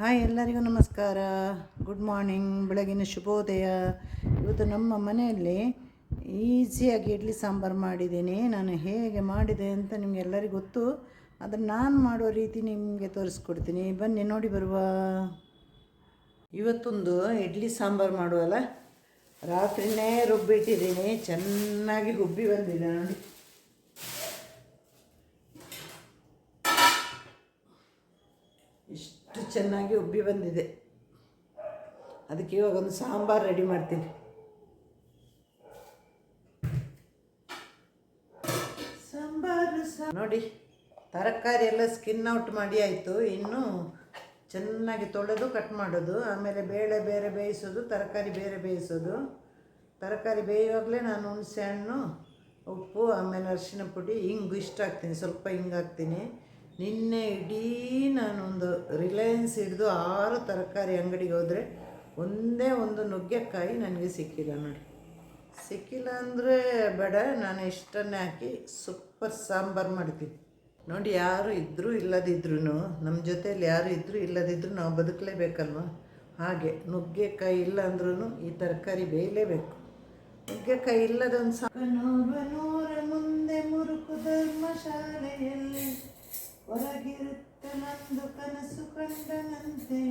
Hi ಎಲ್ಲರಿಗೂ ನಮಸ್ಕಾರ. Good morning ಬೆಳಗಿನ ಶುಭೋದಯ. ಇವತ್ತು ನಮ್ಮ ಮನೆಯಲ್ಲಿ ಈಸಿಯಾಗಿ ಇಡ್ಲಿ ಸಾಂಬಾರು ಮಾಡಿದ್ದೀನಿ. ನಾನು ಹೇಗೆ ಮಾಡಿದೆ ಅಂತ ನಿಮಗೆಲ್ಲರಿಗೂ ಗೊತ್ತು. ಅದನ್ನು ನಾನು ಮಾಡುವ ರೀತಿ ನಿಮಗೆ ತೋರಿಸ್ಕೊಡ್ತೀನಿ. ಬನ್ನಿ, ನೋಡಿ ಬರುವ. ಇವತ್ತೊಂದು ಇಡ್ಲಿ ಸಾಂಬಾರು ಮಾಡುವಲ್ಲ? ರಾತ್ರಿನೇ ರುಬ್ಬಿಟ್ಟಿದ್ದೀನಿ. ಚೆನ್ನಾಗಿ ರುಬ್ಬಿ ಬಂದಿದೆ ನೋಡಿ. ಇಷ್ಟು ಚೆನ್ನಾಗಿ ಉಬ್ಬಿ ಬಂದಿದೆ. ಅದಕ್ಕೆ ಇವಾಗ ಒಂದು ಸಾಂಬಾರು ರೆಡಿ ಮಾಡ್ತೀನಿ. ಸಾಂಬಾರು ಸಾ ನೋಡಿ, ತರಕಾರಿ ಎಲ್ಲ ಸ್ಕಿನ್ ಔಟ್ ಮಾಡಿ ಆಯಿತು. ಇನ್ನು ಚೆನ್ನಾಗಿ ತೊಳೆದು ಕಟ್ ಮಾಡೋದು. ಆಮೇಲೆ ಬೇಳೆ ಬೇರೆ ಬೇಯಿಸೋದು, ತರಕಾರಿ ಬೇರೆ ಬೇಯಿಸೋದು. ತರಕಾರಿ ಬೇಯುವಾಗಲೇ ನಾನು ಹುಣಸೆ ಹಣ್ಣು, ಉಪ್ಪು, ಆಮೇಲೆ ಅರಿಶಿನ ಪುಡಿ. ಹಿಂಗು ಇಷ್ಟ ಹಾಕ್ತೀನಿ ಸ್ವಲ್ಪ ಹಿಂಗೆ ಹಾಕ್ತೀನಿ. ನಿನ್ನೆ ಇಡೀ ನಾನೊಂದು ರಿಲಯನ್ಸ್ ಹಿಡಿದು ಆರು ತರಕಾರಿ ಅಂಗಡಿಗೆ ಹೋದರೆ ಒಂದೇ ಒಂದು ನುಗ್ಗೆಕಾಯಿ ನನಗೆ ಸಿಕ್ಕಿಲ್ಲ ನೋಡಿ. ಸಿಕ್ಕಿಲ್ಲ ಅಂದರೆ ಬೇಡ, ನಾನು ಇಷ್ಟನ್ನೇ ಹಾಕಿ ಸೂಪರ್ ಸಾಂಬಾರು ಮಾಡ್ತೀನಿ. ನೋಡಿ, ಯಾರು ಇದ್ದರೂ ಇಲ್ಲದಿದ್ರೂ ನಮ್ಮ ಜೊತೆಯಲ್ಲಿ ಯಾರು ಇದ್ದರೂ ಇಲ್ಲದಿದ್ದರೂ ನಾವು ಬದುಕಲೇಬೇಕಲ್ವ? ಹಾಗೆ, ನುಗ್ಗೆಕಾಯಿ ಇಲ್ಲ ಅಂದ್ರೂ ಈ ತರಕಾರಿ ಬೇಯಲೇಬೇಕು. ನುಗ್ಗೆಕಾಯಿ ಇಲ್ಲದೊಂದು ಮುಂದೆ ಮುರುಕು ಧರ್ಮಶಾಲೆಯಲ್ಲಿ ಹೊರಗಿರುತ್ತೆ ನಂದು ಕನಸು ಕಂಡನಂತೆ.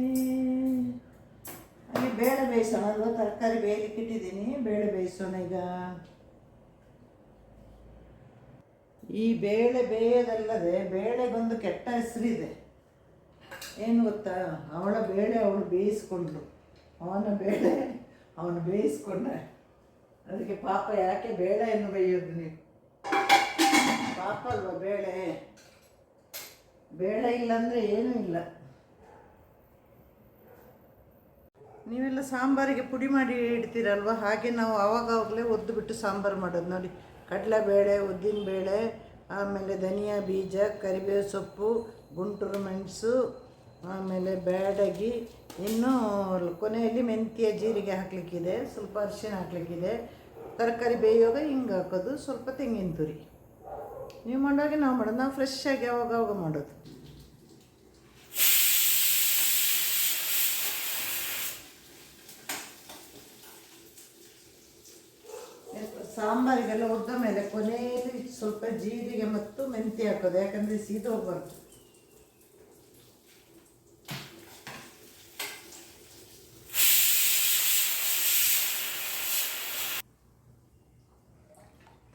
ಅಲ್ಲಿ ಬೇಳೆ ಬೇಯಿಸೋಣ ತರಕಾರಿ ಬೇಯಲಿಕ್ಕೆ ಇಟ್ಟಿದ್ದೀನಿ. ಬೇಳೆ ಬೇಯಿಸೋಣ ಈಗ. ಈ ಬೇಳೆ ಬೇಯೋದಲ್ಲದೆ ಬೇಳೆಗೊಂದು ಕೆಟ್ಟ ಹೆಸರಿದೆ. ಏನು ಗೊತ್ತಾ? ಅವಳ ಬೇಳೆ ಅವಳು ಬೇಯಿಸ್ಕೊಂಡ್ಳು. ಅವನ ಬೇಳೆ ಅವನು ಬೇಯಿಸ್ಕೊಂಡ ಅದಕ್ಕೆ ಪಾಪ ಯಾಕೆ ಬೇಳೆಯನ್ನು ಬೇಯೋದು ನೀವು? ಪಾಪ ಅಲ್ವಾ ಬೇಳೆ? ಬೇಳೆ ಇಲ್ಲ ಅಂದರೆ ಏನೂ ಇಲ್ಲ. ನೀವೆಲ್ಲ ಸಾಂಬಾರಿಗೆ ಪುಡಿ ಮಾಡಿ ಇಡ್ತೀರಲ್ವ? ಹಾಗೆ ನಾವು ಆವಾಗಾವಾಗಲೇ ಒದ್ದು ಬಿಟ್ಟು ಸಾಂಬಾರು ಮಾಡೋದು. ನೋಡಿ, ಕಡಲೆಬೇಳೆ, ಉದ್ದಿನಬೇಳೆ, ಆಮೇಲೆ ಧನಿಯಾ ಬೀಜ, ಕರಿಬೇವು ಸೊಪ್ಪು, ಗುಂಟೂರು ಮೆಣಸು, ಆಮೇಲೆ ಬ್ಯಾಡಗಿ. ಇನ್ನೂ ಕೊನೆಯಲ್ಲಿ ಮೆಂತ್ಯ ಜೀರಿಗೆ ಹಾಕಲಿಕ್ಕಿದೆ. ಸ್ವಲ್ಪ ಅರಿಶಿನ ಹಾಕ್ಲಿಕ್ಕಿದೆ. ತರಕಾರಿ ಬೇಯೋಗ ಹಿಂಗೆ ಹಾಕೋದು. ಸ್ವಲ್ಪ ತೆಂಗಿನ ತುರಿ. ನೀವು ಮಾಡೋಗೆ ನಾವು ಮಾಡೋದು. ನಾವು ಫ್ರೆಶ್ ಆಗಿ ಅವಾಗ ಅವಾಗ ಮಾಡೋದು? ಸಾಂಬಾರಿಗೆಲ್ಲ ಉದ್ದ ಮೇಲೆ ಕೊನೆಯಲ್ಲಿ ಸ್ವಲ್ಪ ಜೀರಿಗೆ ಮತ್ತು ಮೆಂತ್ಯ ಹಾಕೋದು. ಯಾಕಂದರೆ ಸೀದೋಗ್ಬಾರ್ದು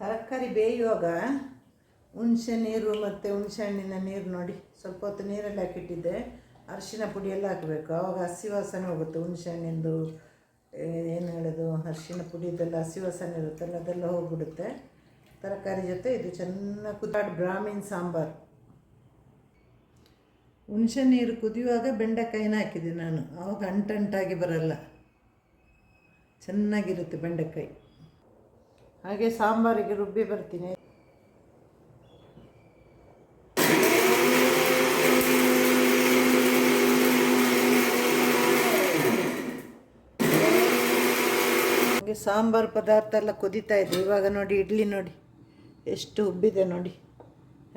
ತರಕಾರಿ ಬೇಯುವಾಗ ಹುಣಸೆ ನೀರು ಮತ್ತು ಹುಣಸೆ ಹಣ್ಣಿನ ನೀರು ನೋಡಿ. ಸ್ವಲ್ಪ ಹೊತ್ತು ನೀರಲ್ಲಿ ಹಾಕಿಟ್ಟಿದ್ದೆ. ಅರಿಶಿನ ಪುಡಿ ಎಲ್ಲ ಹಾಕಬೇಕು. ಆವಾಗ ಹಸಿ ವಾಸನೆ ಹೋಗುತ್ತೆ ಹುಣಸೆ ಹಣ್ಣಿಂದು ಏನು ಹೇಳೋದು? ಅರಿಶಿನ ಪುಡಿದೆಲ್ಲ ಹಸಿ ವಾಸನೆ ಇರುತ್ತಲ್ಲ, ಅದೆಲ್ಲ ಹೋಗ್ಬಿಡುತ್ತೆ. ತರಕಾರಿ ಜೊತೆ ಇದು ಚೆನ್ನಾಗಿ ಕುದಾಡ್ ಬ್ರಾಹ್ಮಿನ್ ಸಾಂಬಾರು. ಹುಣಸೆ ನೀರು ಕುದಿಯುವಾಗ ಬೆಂಡೆಕಾಯಿನ ಹಾಕಿದೆ ನಾನು. ಆವಾಗ ಅಂಟಂಟಾಗಿ ಬರಲ್ಲ. ಚೆನ್ನಾಗಿರುತ್ತೆ ಬೆಂಡೆಕಾಯಿ. ಹಾಗೆ ಸಾಂಬಾರಿಗೆ ರುಬ್ಬಿ ಬರ್ತೀನಿ. ಹಾಗೆ ಸಾಂಬಾರು ಪದಾರ್ಥ ಎಲ್ಲ ಕುದೀತಾ ಇದೆ ಇವಾಗ ನೋಡಿ, ಇಡ್ಲಿ ನೋಡಿ. ಎಷ್ಟು ಉಬ್ಬಿದೆ ನೋಡಿ.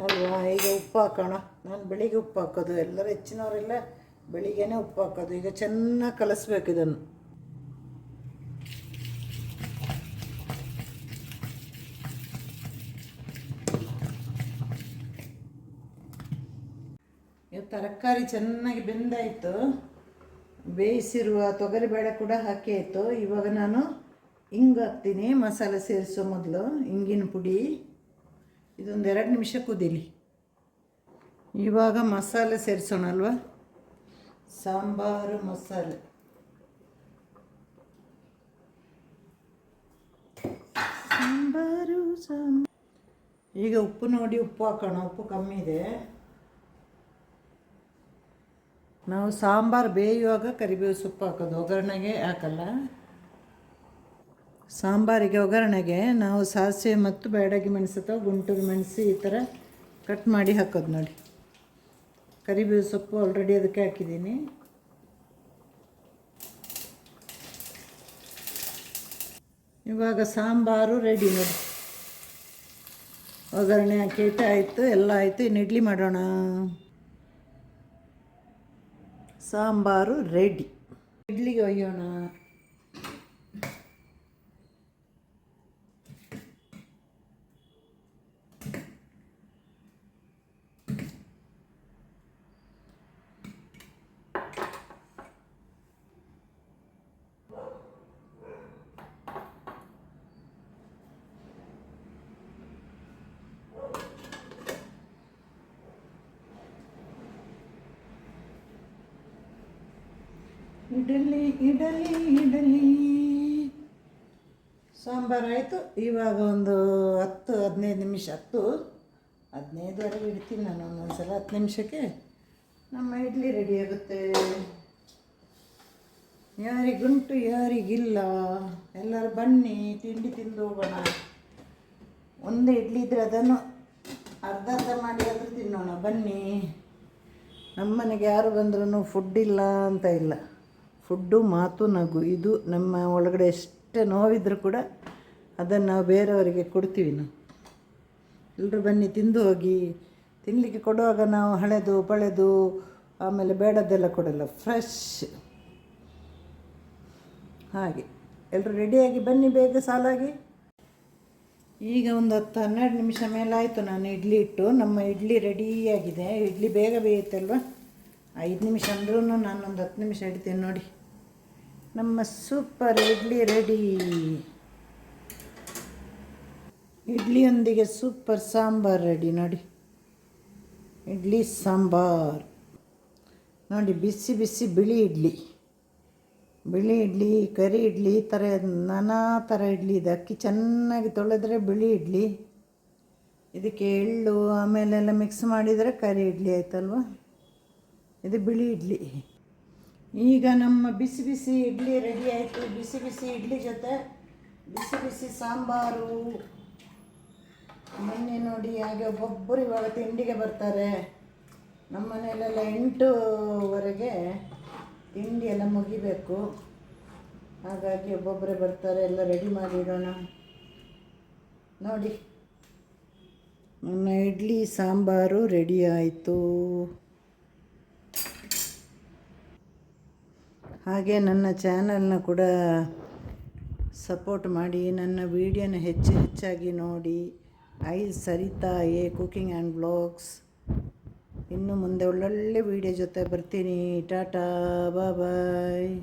ಅಲ್ವಾ? ಈಗ ಉಪ್ಪು ಹಾಕೋಣ. ನಾನು ಬೆಳಿಗ್ಗೆ ಉಪ್ಪು ಹಾಕೋದು. ಎಲ್ಲರೂ ಹೆಚ್ಚಿನವರೆಲ್ಲ ಬೆಳಿಗ್ಗೆನೇ ಉಪ್ಪು ಹಾಕೋದು. ಈಗ ಚೆನ್ನಾಗಿ ಕಲಸ್ಬೇಕು ಇದನ್ನು. ತರಕಾರಿ ಚೆನ್ನಾಗಿ ಬೆಂದಾಯಿತು. ಬೇಯಿಸಿರುವ ತೊಗರಿಬೇಳೆ ಕೂಡ ಹಾಕಿ ಆಯಿತು. ಇವಾಗ ನಾನು ಹಿಂಗೆ ಹಾಕ್ತೀನಿ ಮಸಾಲೆ ಸೇರಿಸೋ ಮೊದಲು ಹಿಂಗಿನ ಪುಡಿ. ಇದೊಂದು ಎರಡು ನಿಮಿಷ ಕುದೀಲಿ ಇವಾಗ ಮಸಾಲೆ ಸೇರಿಸೋಣ ಅಲ್ವಾ ಸಾಂಬಾರು ಮಸಾಲೆ. ಸಾಂಬಾರು ಸಾಂಬಾರು. ಈಗ ಉಪ್ಪು ನೋಡಿ ಉಪ್ಪು ಹಾಕೋಣ ಉಪ್ಪು ಕಮ್ಮಿ ಇದೆ. ನಾವು ಸಾಂಬಾರು ಬೇಯುವಾಗ ಕರಿಬೇವು ಸೊಪ್ಪು ಹಾಕೋದು ಒಗ್ಗರಣೆಗೆ ಹಾಕಲ್ಲ. ಸಾಂಬಾರಿಗೆ ಒಗ್ಗರಣೆಗೆ ನಾವು ಸಾಸಿವೆ ಮತ್ತು ಬೇಡಗಿ ಮೆಣಸು ಅಥವಾ ಗುಂಟೂರು ಮೆಣಸು ಈ ಥರ ಕಟ್ ಮಾಡಿ ಹಾಕೋದು ನೋಡಿ. ಕರಿಬೇವು ಸೊಪ್ಪು ಆಲ್ರೆಡಿ ಅದಕ್ಕೆ ಹಾಕಿದ್ದೀನಿ. ಇವಾಗ ಸಾಂಬಾರು ರೆಡಿ ನೋಡಿ. ಒಗ್ಗರಣೆ ಹಾಕಿಟ್ಟು ಆಯಿತು, ಎಲ್ಲ ಆಯಿತು, ಇನ್ನು ಇಡ್ಲಿ ಮಾಡೋಣ. ಸಾಂಬಾರು ರೆಡಿ ಇಡ್ಲಿಗೆ ಒಯ್ಯೋಣ. ಇಡಲಿ ಇಡಲಿ ಇಡಲಿ. ಸಾಂಬಾರಾಯಿತು ಇವಾಗ ಒಂದು ಹತ್ತು, ಹದಿನೈದು ನಿಮಿಷ, ಹತ್ತು, ಹದಿನೈದುವರೆಗೆ ಇಡ್ತೀನಿ ನಾನು ಒಂದೊಂದು ಸಲ ಹತ್ತು ನಿಮಿಷಕ್ಕೆ. ನಮ್ಮ ಇಡ್ಲಿ ರೆಡಿ ಆಗುತ್ತೆ. ಯಾರಿಗುಂಟು, ಯಾರಿಗಿಲ್ಲ. ಎಲ್ಲರೂ ಬನ್ನಿ, ತಿಂಡಿ ತಿಂದು ಹೋಗೋಣ. ಒಂದು ಇಡ್ಲಿ ಇದ್ದರೆ ಅದನ್ನು ಅರ್ಧ ಅರ್ಧ ಮಾಡಿ ಆದರೂ ತಿನ್ನೋಣ. ಬನ್ನಿ. ನಮ್ಮನೆಗೆ ಯಾರು ಬಂದ್ರೂ ಫುಡ್ ಇಲ್ಲ ಅಂತ ಇಲ್ಲ. ಫುಡ್ಡು, ಮಾತು, ನಗು, ಇದು ನಮ್ಮ ಒಳಗಡೆ ಎಷ್ಟೇ ನೋವಿದ್ರೂ ಕೂಡ ಅದನ್ನು ನಾವು ಬೇರೆಯವರಿಗೆ ಕೊಡ್ತೀವಿ ನಾವು. ಎಲ್ಲರೂ ಬನ್ನಿ, ತಿಂದು ಹೋಗಿ. ತಿನ್ನಲಿಕ್ಕೆ ಕೊಡುವಾಗ ನಾವು ಹಳೆದು, ಪಳೆದು, ಆಮೇಲೆ ಬೇಡದ್ದೆಲ್ಲ ಕೊಡಲ್ಲ ಫ್ರೆಶ್ ಹಾಗೆ. ಎಲ್ಲರೂ ರೆಡಿಯಾಗಿ ಬನ್ನಿ ಬೇಗ ಸಾಲಾಗಿ. ಈಗ ಒಂದು ಹತ್ತು, ಹನ್ನೆರಡು ನಿಮಿಷ ಮೇಲಾಯಿತು ನಾನು ಇಡ್ಲಿ ಇಟ್ಟು ನಮ್ಮ ಇಡ್ಲಿ ರೆಡಿಯಾಗಿದೆ. ಇಡ್ಲಿ ಬೇಗ ಬೇಯುತ್ತಲ್ವ ಐದು ನಿಮಿಷ ಅಂದ್ರೂ ನಾನೊಂದು ಹತ್ತು ನಿಮಿಷ ಇಡ್ತೀನಿ ನೋಡಿ. ನಮ್ಮ ಸೂಪರ್ ಇಡ್ಲಿ ರೆಡಿ. ಇಡ್ಲಿಯೊಂದಿಗೆ ಸೂಪರ್ ಸಾಂಬಾರ್ ರೆಡಿ ನೋಡಿ. ಇಡ್ಲಿ ಸಾಂಬಾರ್. ನೋಡಿ, ಬಿಸಿ ಬಿಸಿ ಬಿಳಿ ಇಡ್ಲಿ. ಬಿಳಿ ಇಡ್ಲಿ, ಕರಿ ಇಡ್ಲಿ, ಈ ಥರ ನಾನಾ ಥರ ಇಡ್ಲಿ ಇದೆ. ಅಕ್ಕಿ ಚೆನ್ನಾಗಿ ತೊಳೆದ್ರೆ ಬಿಳಿ ಇಡ್ಲಿ. ಇದಕ್ಕೆ ಎಳ್ಳು ಆಮೇಲೆಲ್ಲ ಮಿಕ್ಸ್ ಮಾಡಿದರೆ ಕರಿ ಇಡ್ಲಿ ಆಯ್ತಲ್ವ? ಇದು ಬಿಳಿ ಇಡ್ಲಿ. ಈಗ ನಮ್ಮ ಬಿಸಿ ಬಿಸಿ ಇಡ್ಲಿ ರೆಡಿ ಆಯಿತು. ಬಿಸಿ ಬಿಸಿ ಇಡ್ಲಿ ಜೊತೆ ಬಿಸಿ ಬಿಸಿ ಸಾಂಬಾರು. ಮೊನ್ನೆ ನೋಡಿ ಹಾಗೆ ಒಬ್ಬೊಬ್ಬರು ಇವಾಗ ತಿಂಡಿಗೆ ಬರ್ತಾರೆ. ನಮ್ಮ ಮನೆಯಲ್ಲೆಲ್ಲ ಎಂಟೂವರೆಗೆ ತಿಂಡಿ ಎಲ್ಲ ಮುಗಿಬೇಕು. ಹಾಗಾಗಿ ಒಬ್ಬೊಬ್ಬರೇ ಬರ್ತಾರೆ. ಎಲ್ಲ ರೆಡಿ ಮಾಡಿಡೋಣ ನೋಡಿ ನನ್ನ ಇಡ್ಲಿ, ಸಾಂಬಾರು ರೆಡಿ ಆಯಿತು. ಹಾಗೆ ನನ್ನ ಚಾನಲ್ನ ಕೂಡ ಸಪೋರ್ಟ್ ಮಾಡಿ, ನನ್ನ ವೀಡಿಯೋನ ಹೆಚ್ಚು ಹೆಚ್ಚಾಗಿ ನೋಡಿ. I Sarita a cooking and blogs. ಇನ್ನು ಮುಂದೆ ಒಳ್ಳೊಳ್ಳೆ ವೀಡಿಯೋ ಜೊತೆ ಬರ್ತೀನಿ. ಟಾಟಾ, ಬಾಯ್